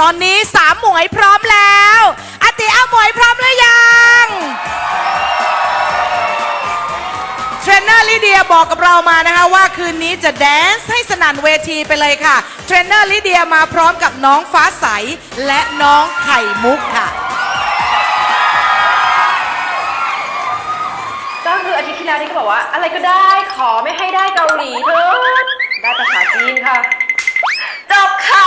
ตอนนี้สามหมวยพร้อมแล้วอาติอาหมวยพร้อมหรือยังเทรนเนอร์ลิเดียบอกกับเรามานะคะว่าคืนนี้จะแดนซ์ให้สนั่นเวทีไปเลยค่ะ เทรนเนอร์ลิเดียมาพร้อมกับน้องฟ้าใส และน้องไข่มุกค่ะ ก็คืออาทิตย์ที่แล้วที่เขาบอกว่า อะไรก็ได้ขอไม่ให้ได้เกาหลีเถอะได้ภาษาจีนค่ะ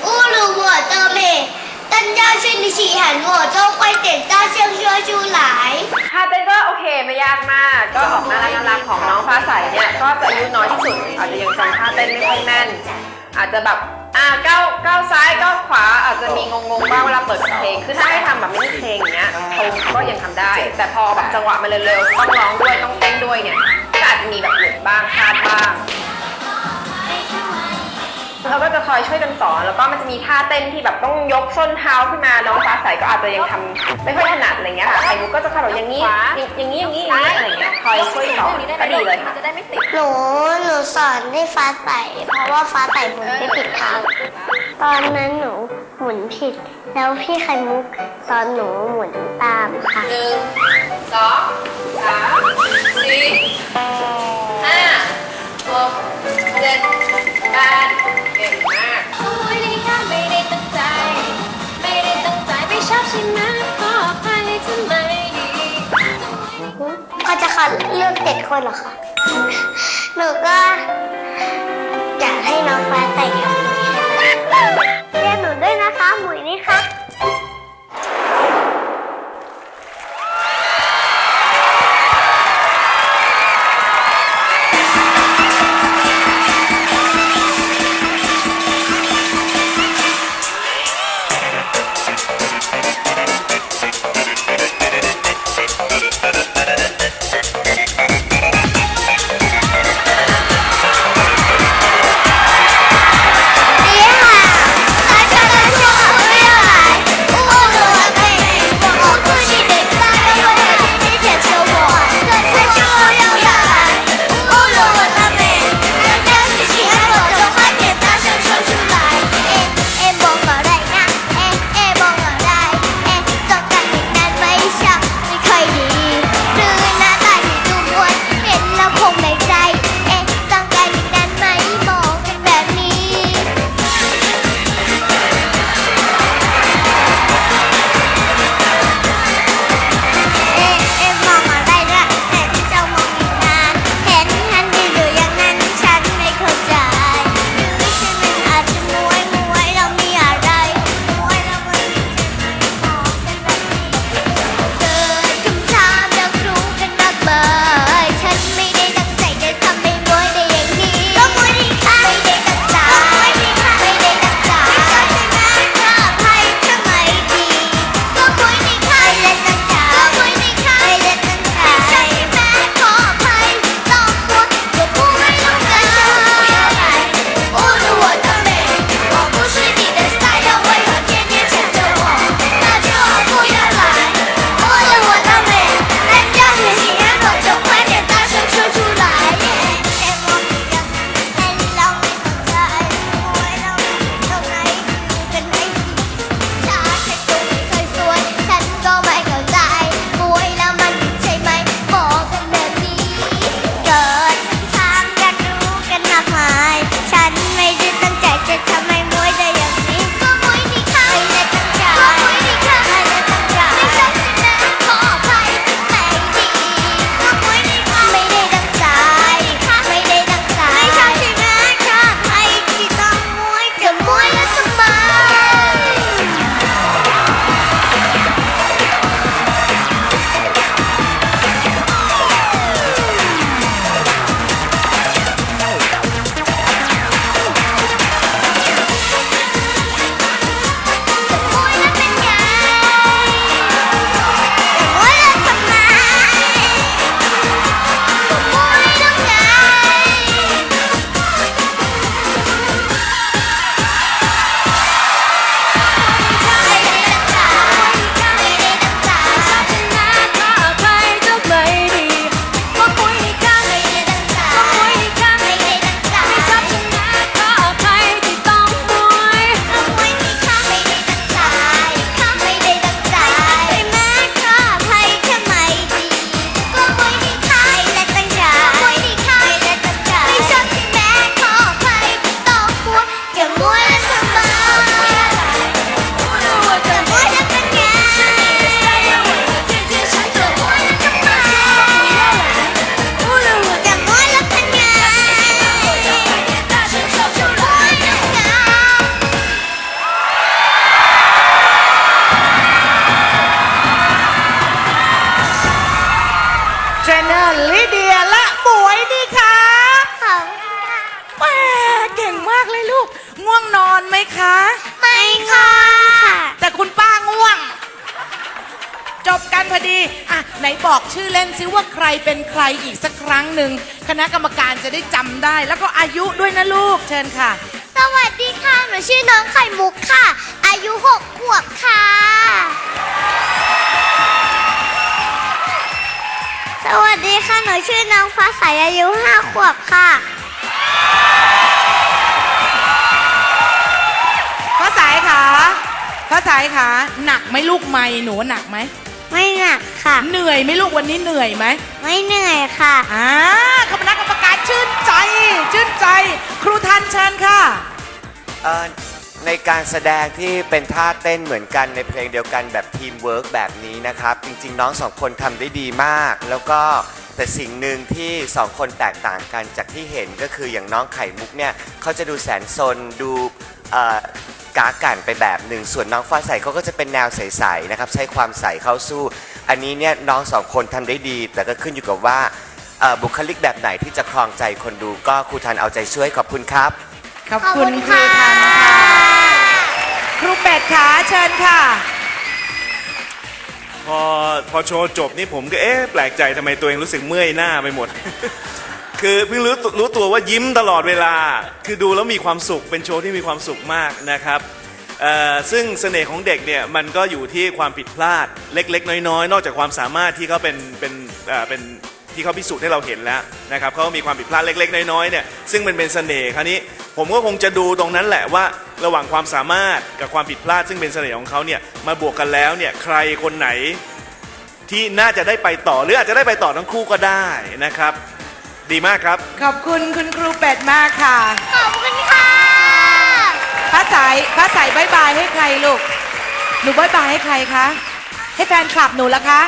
ค่ะ 他说不要来，侮辱我的美。但要是你喜欢我，就会点大声说出来。 ท่าเต้นก็โอเคไม่ยากมาก ก็ออกน่ารักน่ารักของน้องฟ้าใสเนี่ยก็จะอายุน้อยที่สุด อาจจะยังจำท่าเต้นไม่ค่อยแม่น อาจจะแบบอ่าก้าวก้าวซ้ายก้าวขวาอาจจะมีงงๆบ้างเวลาเปิดเพลง คือถ้าให้ทำแบบไม่มีเพลงอย่างเงี้ยเขาก็ยังทำได้ แต่พอแบบจังหวะมันเร็วๆต้องร้องด้วยต้องเต้นด้วยเนี่ยก็อาจจะมีแบบหลุดบ้างพลาดบ้าง เขาก็จะคอยช่วยกันสอน แล้วก็มันจะมีท่าเต้นที่แบบต้องยกส้นเท้าขึ้นมา น้องฟ้าใสก็อาจจะยังทำไม่ค่อยถนัดอะไรเงี้ยค่ะไข่มุกก็จะคอยแบบอย่างนี้ อย่างนี้ อย่างนี้ อย่างนี้อะไรเงี้ย คอยช่วยสอนก็ดีเลยค่ะหนูหนูสอนให้ฟ้าไต่เพราะว่าฟ้าไต่หมุนไม่ผิดทาง ตอนนั้นหนูหมุนผิด แล้วพี่ไข่มุกสอนหนูหมุนตามค่ะ หนึ่งสองสามสี่ คนหรอคะหนูก็อยากให้น้องฟ้าไต่กับเรียกหนูด้วยนะคะ หมุยนี่ค่ะ คะ ไม่ค่ะ แต่คุณป้าง่วง จบกันพอดี อะ ไหนบอกชื่อเล่นซิว่าใครเป็นใครอีกสักครั้งหนึ่งคณะกรรมการจะได้จำได้ แล้วก็อายุด้วยนะลูก เชิญค่ะ สวัสดีค่ะ หนูชื่อน้องไข่มุกค่ะ อายุหกขวบค่ะ สวัสดีค่ะ หนูชื่อน้องฟ้าใสอายุห้าขวบค่ะ สายค่ะหนักไหมลูกไม่หนูหนักไหมไม่หนักค่ะ เหนื่อยไหมลูกวันนี้เหนื่อยไหมไม่เหนื่อยค่ะอ่าคณะกรรมการชื่นใจ ชื่นใจ ครูทันเชิญค่ะเอ่อในการแสดงที่เป็นท่าเต้นเหมือนกันในเพลงเดียวกันแบบทีมเวิร์กแบบนี้นะครับ จริง ๆ น้องสองคนทำได้ดีมาก แล้วก็แต่สิ่งหนึ่งที่สองคนแตกต่างกันจากที่เห็นก็คืออย่างน้องไข่มุกเนี่ยเขาจะดูแสนซนดูเอ่อ กากันไปแบบหนึ่งส่วนน้องฟ้าใสเขาก็จะเป็นแนวใสๆนะครับ ใช้ความใสเข้าสู้ อันนี้เนี่ยน้องสองคนทำได้ดี แต่ก็ขึ้นอยู่กับว่าเอ่อบุคลิกแบบไหนที่จะครองใจคนดูก็ครูทันเอาใจช่วยขอบคุณครับ ขอบคุณครูทันค่ะ ครูเป็ดขาเชิญค่ะ พอพอโชว์จบนี่ผมก็เอ๊ะแปลกใจทำไมตัวเองรู้สึกเมื่อยหน้าไปหมด คือเพิ่งรู้รู้ตัวว่ายิ้มตลอดเวลา คือดูแล้วมีความสุขเป็นโชว์ที่มีความสุขมากนะครับซึ่งเสน่ห์ของเด็กเนี่ยมันก็อยู่ที่ความผิดพลาดเล็ก ๆ น้อยๆ นอกจากความสามารถที่เขาเป็นเป็นเอ่อเป็นที่เขาพิสูจน์ให้เราเห็นแล้วนะครับเขามีความผิดพลาดเล็ก ๆ น้อยๆเนี่ยซึ่งมันเป็นเสน่ห์คราวนี้ผมก็คงจะดูตรงนั้นแหละว่าระหว่างความสามารถกับความผิดพลาด ซึ่งเป็นเสน่ห์ของเขาเนี่ยมาบวกกันแล้วเนี่ยใครคนไหนที่น่าจะได้ไปต่อหรืออาจจะได้ไปต่อทั้งคู่ก็ได้นะครับ ดีมากครับ ขอบคุณคุณครูเป็ดมากค่ะ ขอบคุณค่ะฟ้าใสฟ้าใสบายบายให้ใครลูก หนูบายบายให้ใครคะ ให้แฟนคลับหนูละคะ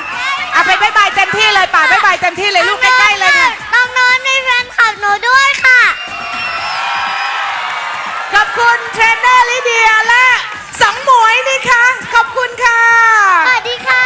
เอาไปบายบายเต็มที่เลยป่าบายบายเต็มที่เลยลูกใกล้ๆเลยค่ะน้องโน้นในแฟนคลับหนูด้วยค่ะ ขอบคุณเทรนเนอร์ลิเดียและสองหมวยนี่ค่ะขอบคุณค่ะ สวัสดีค่ะ